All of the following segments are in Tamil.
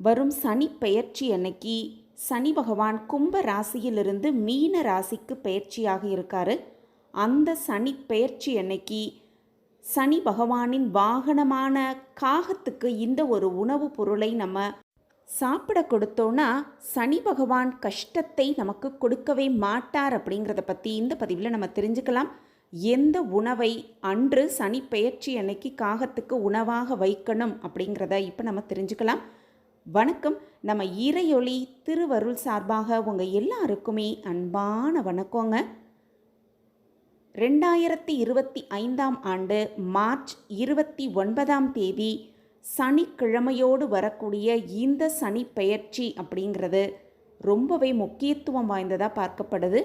வரும் சனி பெயர்ச்சி அன்னைக்கு சனி பகவான் கும்ப ராசியிலிருந்து மீன ராசிக்கு பெயர்ச்சியாக இருக்காரு. அந்த சனி பெயர்ச்சி அன்னைக்கு சனி பகவானின் வாகனமான காகத்துக்கு இந்த ஒரு உணவுப் பொருளை நம்ம சாப்பிட கொடுத்தோன்னா சனி பகவான் கஷ்டத்தை நமக்கு கொடுக்கவே மாட்டார் அப்படிங்கிறத பற்றி இந்த பதிவில் நம்ம தெரிஞ்சுக்கலாம். எந்த உணவை அன்று சனி பெயர்ச்சி அன்னைக்கு காகத்துக்கு உணவாக வைக்கணும் அப்படிங்கிறத இப்போ நம்ம தெரிஞ்சுக்கலாம். வணக்கம். நம்ம இறையொளி திருவருள் சார்பாக உங்கள் எல்லாருக்குமே அன்பான வணக்கங்க. ரெண்டாயிரத்தி இருபத்தி ஐந்தாம் ஆண்டு மார்ச் இருபத்தி ஒன்பதாம் தேதி சனிக்கிழமையோடு வரக்கூடிய இந்த சனி பெயர்ச்சி அப்படிங்கிறது ரொம்பவே முக்கியத்துவம் வாய்ந்ததாக பார்க்கப்படுது.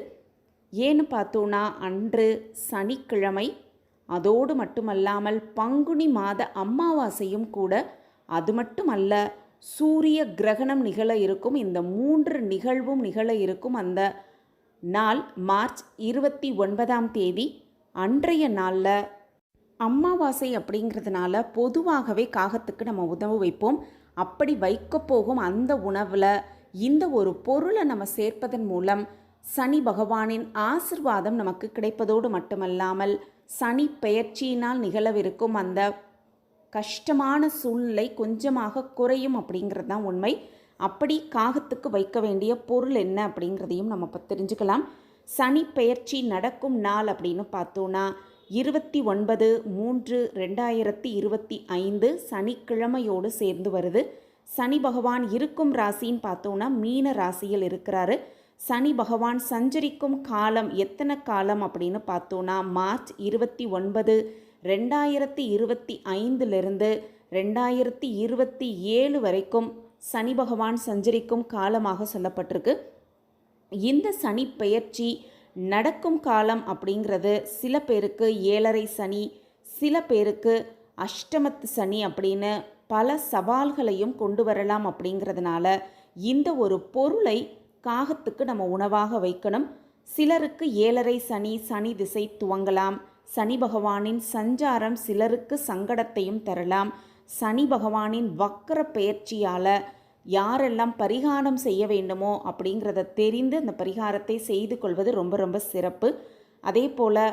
ஏன்னு பார்த்தோன்னா அன்று சனிக்கிழமை அதோடு மட்டுமல்லாமல் பங்குனி மாத அமாவாசையும் கூட அது மட்டும் அல்ல சூரிய கிரகணம் நிகழ இருக்கும். இந்த மூன்று நிகழ்வும் நிகழ இருக்கும். அந்த நாள் மார்ச் இருபத்தி ஒன்பதாம் தேதி. அன்றைய நாளில் அமாவாசை அப்படிங்கிறதுனால பொதுவாகவே காகத்துக்கு நம்ம உணவு வைப்போம். அப்படி வைக்க போகும் அந்த உணவில் இந்த ஒரு பொருளை நம்ம சேர்ப்பதன் மூலம் சனி பகவானின் ஆசிர்வாதம் நமக்கு கிடைப்பதோடு மட்டுமல்லாமல் சனி பெயர்ச்சியினால் நிகழவிருக்கும். அந்த கஷ்டமான சூழ்நிலை கொஞ்சமாக குறையும் அப்படிங்கிறது தான் உண்மை. அப்படி காகத்துக்கு வைக்க வேண்டிய பொருள் என்ன அப்படிங்கிறதையும் நம்ம இப்போ தெரிஞ்சுக்கலாம். சனி பெயர்ச்சி நடக்கும் நாள் அப்படின்னு பார்த்தோன்னா இருபத்தி ஒன்பது மூன்று ரெண்டாயிரத்தி இருபத்தி ஐந்து சனிக்கிழமையோடு சேர்ந்து வருது. சனி பகவான் இருக்கும் ராசின்னு பார்த்தோன்னா மீன ராசியில் இருக்கிறாரு. சனி பகவான் சஞ்சரிக்கும் காலம் எத்தனை காலம் அப்படின்னு பார்த்தோன்னா மார்ச் இருபத்தி ஒன்பது ரெண்டாயிரத்தி இருபத்தி ஐந்திலிருந்து ரெண்டாயிரத்தி இருபத்தி ஏழு வரைக்கும் சனி பகவான் சஞ்சரிக்கும் காலமாக சொல்லப்பட்டிருக்கு. இந்த சனி பெயர்ச்சி நடக்கும் காலம் அப்படிங்கிறது சில பேருக்கு ஏழரை சனி சில பேருக்கு அஷ்டமத்து சனி அப்படின்னு பல சவால்களையும் கொண்டு வரலாம் அப்படிங்கிறதுனால இந்த ஒரு பொருளை காகத்துக்கு நம்ம உணவாக வைக்கணும். சிலருக்கு ஏழரை சனி சனி திசை துவங்கலாம். சனி பகவானின் சஞ்சாரம் சிலருக்கு சங்கடத்தையும் தரலாம். சனி பகவானின் வக்கர பெயர்ச்சியால் யாரெல்லாம் பரிகாரம் செய்ய வேண்டுமோ அப்படிங்கிறத தெரிந்து அந்த பரிகாரத்தை செய்து கொள்வது ரொம்ப ரொம்ப சிறப்பு. அதே போல்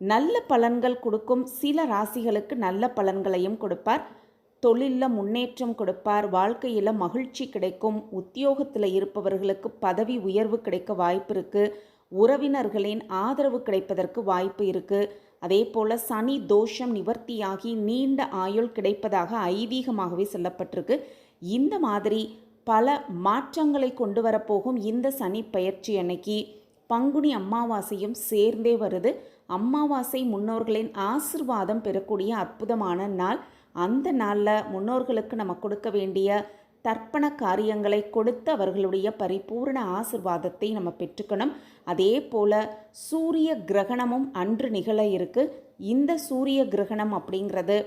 நல்ல பலன்கள் கொடுக்கும் சில ராசிகளுக்கு நல்ல பலன்களையும் கொடுப்பார். தொழிலில் முன்னேற்றம் கொடுப்பார். வாழ்க்கையில் மகிழ்ச்சி கிடைக்கும். உத்தியோகத்தில் இருப்பவர்களுக்கு பதவி உயர்வு கிடைக்க வாய்ப்பு இருக்குது உறவினர்களின் ஆதரவு கிடைப்பதற்கு வாய்ப்பு இருக்குது அதே போல் சனி தோஷம் நிவர்த்தியாகி நீண்ட ஆயுள் கிடைப்பதாக ஐதீகமாகவே சொல்லப்பட்டிருக்கு. இந்த மாதிரி பல மாற்றங்களை கொண்டு வரப்போகும் இந்த சனி பயிற்சி அன்னைக்கு பங்குனி அமாவாசையும் சேர்ந்தே வருது. அமாவாசை முன்னோர்களின் ஆசிர்வாதம் பெறக்கூடிய அற்புதமான நாள். அந்த நாளில் முன்னோர்களுக்கு நம்ம கொடுக்க வேண்டிய தர்ப்பண காரியங்களை கொடுத்து அவர்களுடைய பரிபூர்ண ஆசிர்வாதத்தை நம்ம பெற்றுக்கணும். அதே போல் சூரிய கிரகணமும் அன்று நிகழ இருக்கு. இந்த சூரிய கிரகணம் அப்படிங்கிறது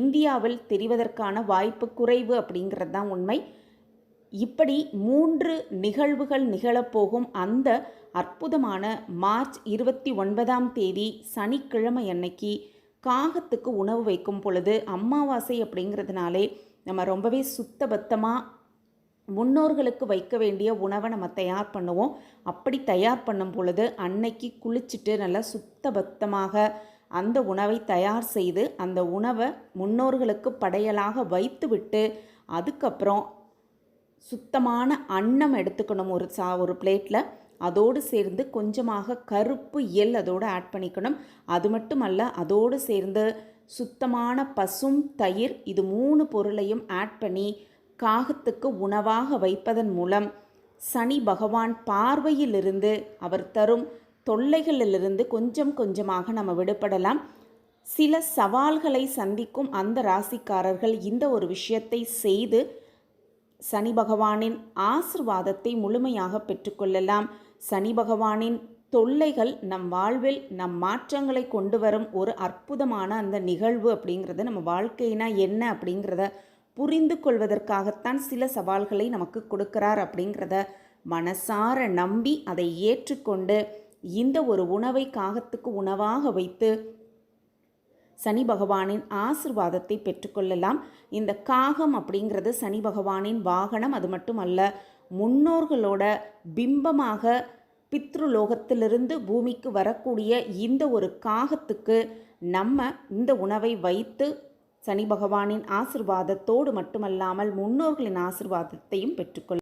இந்தியாவில் தெரிவதற்கான வாய்ப்பு குறைவு அப்படிங்கிறது தான் உண்மை. இப்படி மூன்று நிகழ்வுகள் நிகழப்போகும் அந்த அற்புதமான மார்ச் இருபத்தி ஒன்பதாம் தேதி சனிக்கிழமை அன்னைக்கு காகத்துக்கு உணவு வைக்கும் பொழுது அமாவாசை அப்படிங்கிறதுனாலே நம்ம ரொம்பவே சுத்தபத்தமாக முன்னோர்களுக்கு வைக்க வேண்டிய உணவை நம்ம தயார் பண்ணுவோம். அப்படி தயார் பண்ணும் பொழுது அன்னைக்கு குளிச்சுட்டு நல்லா சுத்தபத்தமாக அந்த உணவை தயார் செய்து அந்த உணவை முன்னோர்களுக்கு படையலாக வைத்துவிட்டு அதுக்கப்புறம் சுத்தமான அன்னம் எடுத்துக்கணும் ஒரு சா ஒரு பிளேட்டில் அதோடு சேர்ந்து கொஞ்சமாக கருப்பு எள் அதோடு ஆட் பண்ணிக்கணும். அது மட்டுமல்ல அதோடு சேர்ந்து சுத்தமான பசும் தயிர் இது மூணு பொருளையும் ஆட் பண்ணி காகத்துக்கு உணவாக வைப்பதன் மூலம் சனி பகவான் பார்வையிலிருந்து அவர் தரும் தொல்லைகளிலிருந்து கொஞ்சம் கொஞ்சமாக நம்ம விடுபடலாம். சில சவால்களை சந்திக்கும் அந்த ராசிக்காரர்கள் இந்த ஒரு விஷயத்தை செய்து சனி பகவானின் ஆசிர்வாதத்தை முழுமையாக பெற்றுக்கொள்ளலாம். சனி பகவானின் தொல்லைகள் நம் வாழ்வில் நம் மாற்றங்களை கொண்டு வரும் ஒரு அற்புதமான அந்த நிகழ்வு அப்படிங்கிறது நம்ம வாழ்க்கைனா என்ன அப்படிங்கிறத புரிந்து கொள்வதற்காகத்தான் சில சவால்களை நமக்கு கொடுக்கிறார் அப்படிங்கிறத மனசார நம்பி அதை ஏற்றுக்கொண்டு இந்த ஒரு உணவை காகத்துக்கு உணவாக வைத்து சனி பகவானின் ஆசிர்வாதத்தை பெற்றுக்கொள்ளலாம் இந்த காகம் அப்படிங்கிறது சனி பகவானின் வாகனம். அது மட்டும் அல்ல முன்னோர்களோட பிம்பமாக பித்ருலோகத்திலிருந்து பூமிக்கு வரக்கூடிய இந்த ஒரு காகத்துக்கு நம்ம இந்த உணவை வைத்து சனி பகவானின் ஆசிர்வாதத்தோடு மட்டுமல்லாமல் முன்னோர்களின் ஆசிர்வாதத்தையும் பெற்றுக்கொள்ள